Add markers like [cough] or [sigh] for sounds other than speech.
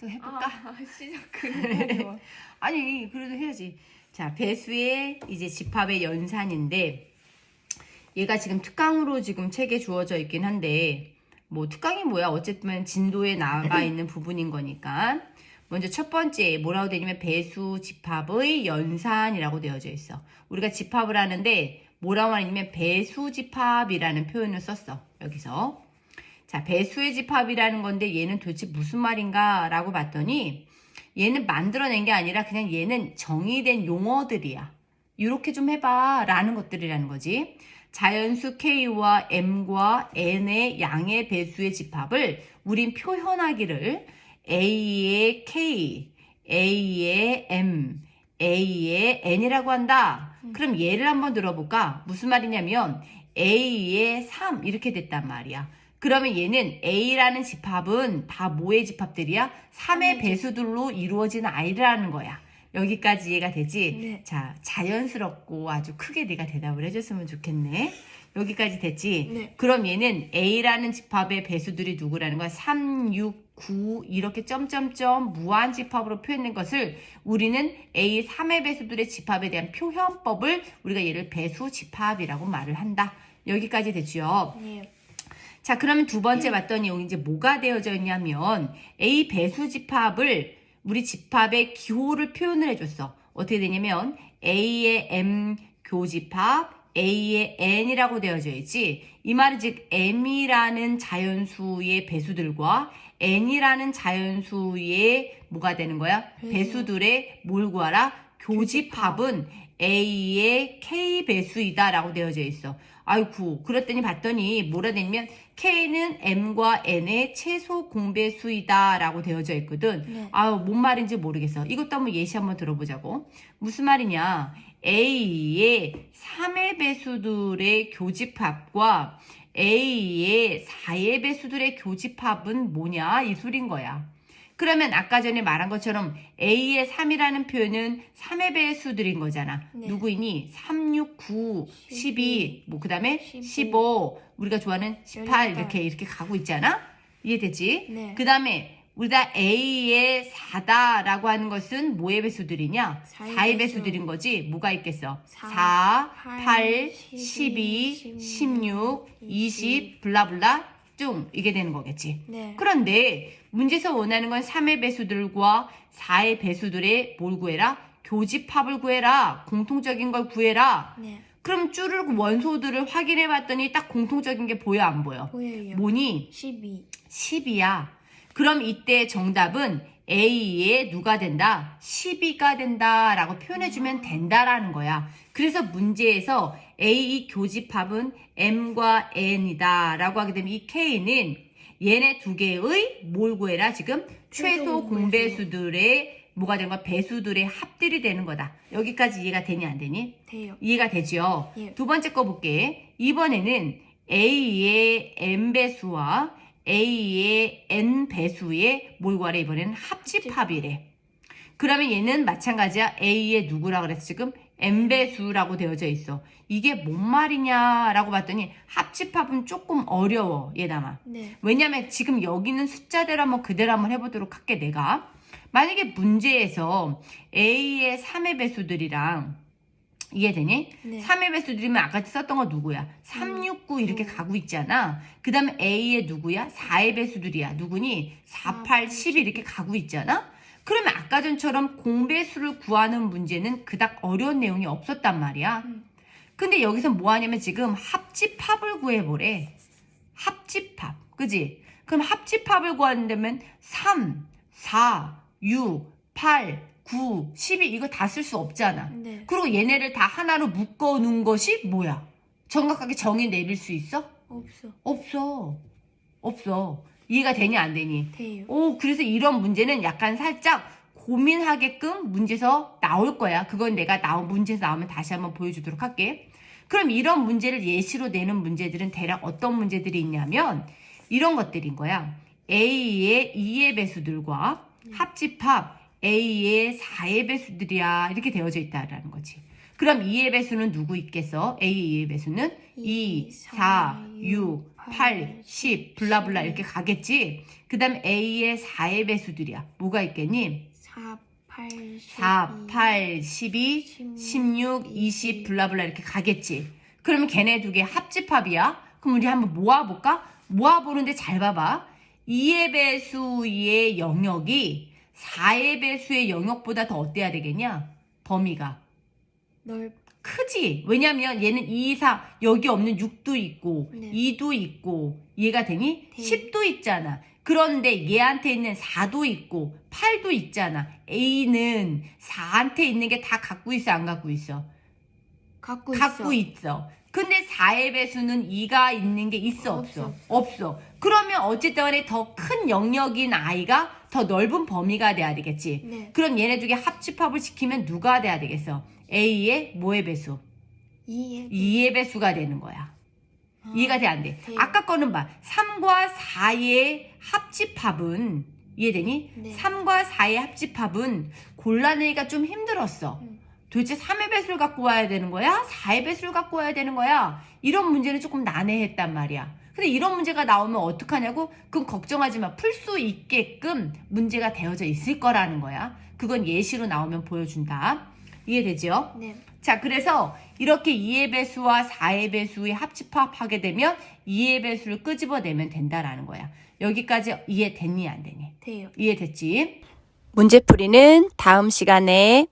또 해볼까? 아, 시작 [laughs] 그래. 아니 그래도 해야지. 자 배수의 이제 집합의 연산인데 얘가 지금 특강으로 지금 책에 주어져 있긴 한데 뭐 특강이 뭐야 어쨌든 진도에 나가 [laughs] 있는 부분인 거니까 먼저 첫 번째 뭐라고 되냐면 배수 집합의 연산이라고 되어져 있어. 우리가 집합을 하는데 뭐라고 하냐면 배수 집합이라는 표현을 썼어 여기서. 자 배수의 집합이라는 건데 얘는 도대체 무슨 말인가 라고 봤더니 얘는 만들어낸 게 아니라 그냥 얘는 정의된 용어들이야. 이렇게 좀 해봐 라는 것들이라는 거지. 자연수 K와 M과 N의 양의 배수의 집합을 우린 표현하기를 A의 K, A의 M, A의 N이라고 한다. 그럼 얘를 한번 들어볼까? 무슨 말이냐면 A의 3 이렇게 됐단 말이야. 그러면 얘는 A라는 집합은 다 뭐의 집합들이야? 3의 배수들로 이루어진 아이라는 거야. 여기까지 이해가 되지? 네. 자, 자연스럽고 아주 크게 네가 대답을 해줬으면 좋겠네. 여기까지 됐지? 네. 그럼 얘는 A라는 집합의 배수들이 누구라는 거야? 3, 6, 9 이렇게 점점점 무한 집합으로 표현된 것을 우리는 A 3의 배수들의 집합에 대한 표현법을 우리가 얘를 배수 집합이라고 말을 한다. 여기까지 됐죠? 네. 자, 그러면 두 번째 봤더니 여기 이제 뭐가 되어져 있냐면 A 배수 집합을 우리 집합의 기호를 표현을 해줬어. 어떻게 되냐면 A의 M 교집합, A의 N이라고 되어져 있지. 이 말은 즉 M이라는 자연수의 배수들과 N이라는 자연수의 뭐가 되는 거야? 배수. 배수들의 뭘 구하라? 교집합은 A의 K 배수이다 라고 되어져 있어. 아이쿠, 그랬더니 봤더니 뭐라 되냐면 K는 M과 N의 최소 공배수이다 라고 되어져 있거든. 네. 아유, 뭔 말인지 모르겠어. 이것도 한번 예시 한번 들어보자고. 무슨 말이냐? A의 3의 배수들의 교집합과 A의 4의 배수들의 교집합은 뭐냐? 이 소린 거야. 그러면 아까 전에 말한 것처럼 A의 3이라는 표현은 3의 배수들인 거잖아. 네. 누구이니? 3, 6, 9, 12, 12, 뭐, 그 다음에 15, 15, 우리가 좋아하는 18, 18. 이렇게, 이렇게 가고 있잖아? 이해되지? 네. 그 다음에 우리가 A의 4다라고 하는 것은 뭐의 배수들이냐? 사의 4의 배수. 배수들인 거지. 뭐가 있겠어? 4, 사, 8, 팔, 12, 12, 16, 20, 20, 블라블라 쭉 이게 되는 거겠지. 네. 그런데 문제에서 원하는 건 3의 배수들과 4의 배수들의 뭘 구해라? 교집합을 구해라. 공통적인 걸 구해라. 네. 그럼 줄을 원소들을 확인해 봤더니 딱 공통적인 게 보여 안 보여? 보여요. 뭐니? 12. 10이야. 그럼 이때 정답은 A의 누가 된다? 12가 된다 라고 표현해주면 된다라는 거야. 그래서 문제에서 A 교집합은 M과 N이다 라고 하게 되면 이 K는 얘네 두 개의 뭘 구해라 지금 최소 공배수들의 뭐가 되는 거야? 배수들의 합들이 되는 거다. 여기까지 이해가 되니 안 되니? 돼요. 이해가 되죠? 예. 두 번째 거 볼게. 이번에는 A의 n 배수와 A의 n 배수의 뭘 구하래 이번에는 합집합이래. 그러면 얘는 마찬가지야. A의 누구라 그랬어 지금? n 배수라고 되어져 있어. 이게 뭔 말이냐라고 봤더니 합집합은 조금 어려워 얘담아. 네. 왜냐면 지금 여기는 숫자대로 한번 그대로 한번 해보도록 할게 내가 만약에 문제에서 A의 3의 배수들이랑 이해되니? 네. 3의 배수 들이면 아까 썼던 거 누구야? 3, 6, 9 이렇게 가고 있잖아. 그 다음에 A의 누구야? 4의 배수들이야. 누구니? 4, 8, 10 이렇게 가고 있잖아? 그러면 아까 전처럼 공배수를 구하는 문제는 그닥 어려운 내용이 없었단 말이야. 음. 근데 여기서 뭐 하냐면 지금 합집합을 구해보래. 합집합. 그지? 그럼 합집합을 구하려면 3, 4, 6, 8, 9, 12 이거 다 쓸 수 없잖아. 네. 그리고 얘네를 다 하나로 묶어 놓은 것이 뭐야? 정확하게 정의 내릴 수 있어? 없어. 없어. 없어. 이해가 되니 안 되니? 돼요. 오, 그래서 이런 문제는 약간 살짝 고민하게끔 문제에서 나올 거야. 그건 내가 나온 문제에서 나오면 다시 한번 보여주도록 할게. 그럼 이런 문제를 예시로 내는 문제들은 대략 어떤 문제들이 있냐면 이런 것들인 거야. A의 2의 배수들과 합집합 A의 4의 배수들이야. 이렇게 되어져 있다라는 거지. 그럼 2의 배수는 누구 있겠어? A 2의 배수는 2, 4, 6, 8, 10 블라블라 이렇게 가겠지. 그 다음 A의 4의 배수들이야. 뭐가 있겠니? 4, 8, 4, 8, 12, 16, 20 블라블라 이렇게 가겠지. 그러면 걔네 두 개 합집합이야. 그럼 우리 한번 모아볼까? 모아보는데 잘 봐봐. 2의 배수의 영역이 4의 배수의 영역보다 더 어때야 되겠냐? 범위가. 넓 크지? 왜냐면 얘는 2, 4, 여기 없는 6도 있고, 네. 2도 있고, 얘가 되니? 네. 10도 있잖아. 그런데 얘한테 있는 4도 있고, 8도 있잖아. A는 4한테 있는 게 다 갖고 있어, 안 갖고 있어? 갖고, 갖고 있어. 있어. 근데 4의 배수는 2가 있는 게 있어, 없어? 없어. 없어. 그러면 어쨌든 간에 더 큰 영역인 아이가 더 넓은 범위가 돼야 되겠지. 네. 그럼 얘네 두 개 합집합을 시키면 누가 돼야 되겠어? A의 뭐의 배수? 2의 2의 배수가 되는 거야. 이해가 돼, 안 돼? 돼요. 아까 거는 봐. 3과 4의 합집합은, 이해되니? 네. 3과 4의 합집합은 골라내기가 좀 힘들었어. 음. 도대체 3의 배수를 갖고 와야 되는 거야? 4의 배수를 갖고 와야 되는 거야? 이런 문제는 조금 난해했단 말이야. 근데 이런 문제가 나오면 어떡하냐고? 그럼 걱정하지 마. 풀 수 있게끔 문제가 되어져 있을 거라는 거야. 그건 예시로 나오면 보여준다. 이해되죠? 네. 자, 그래서 이렇게 2의 배수와 4의 배수의 합집합하게 되면 2의 배수를 끄집어내면 된다라는 거야. 여기까지 이해됐니, 안 되니? 돼요. 이해됐지? 문제풀이는 다음 시간에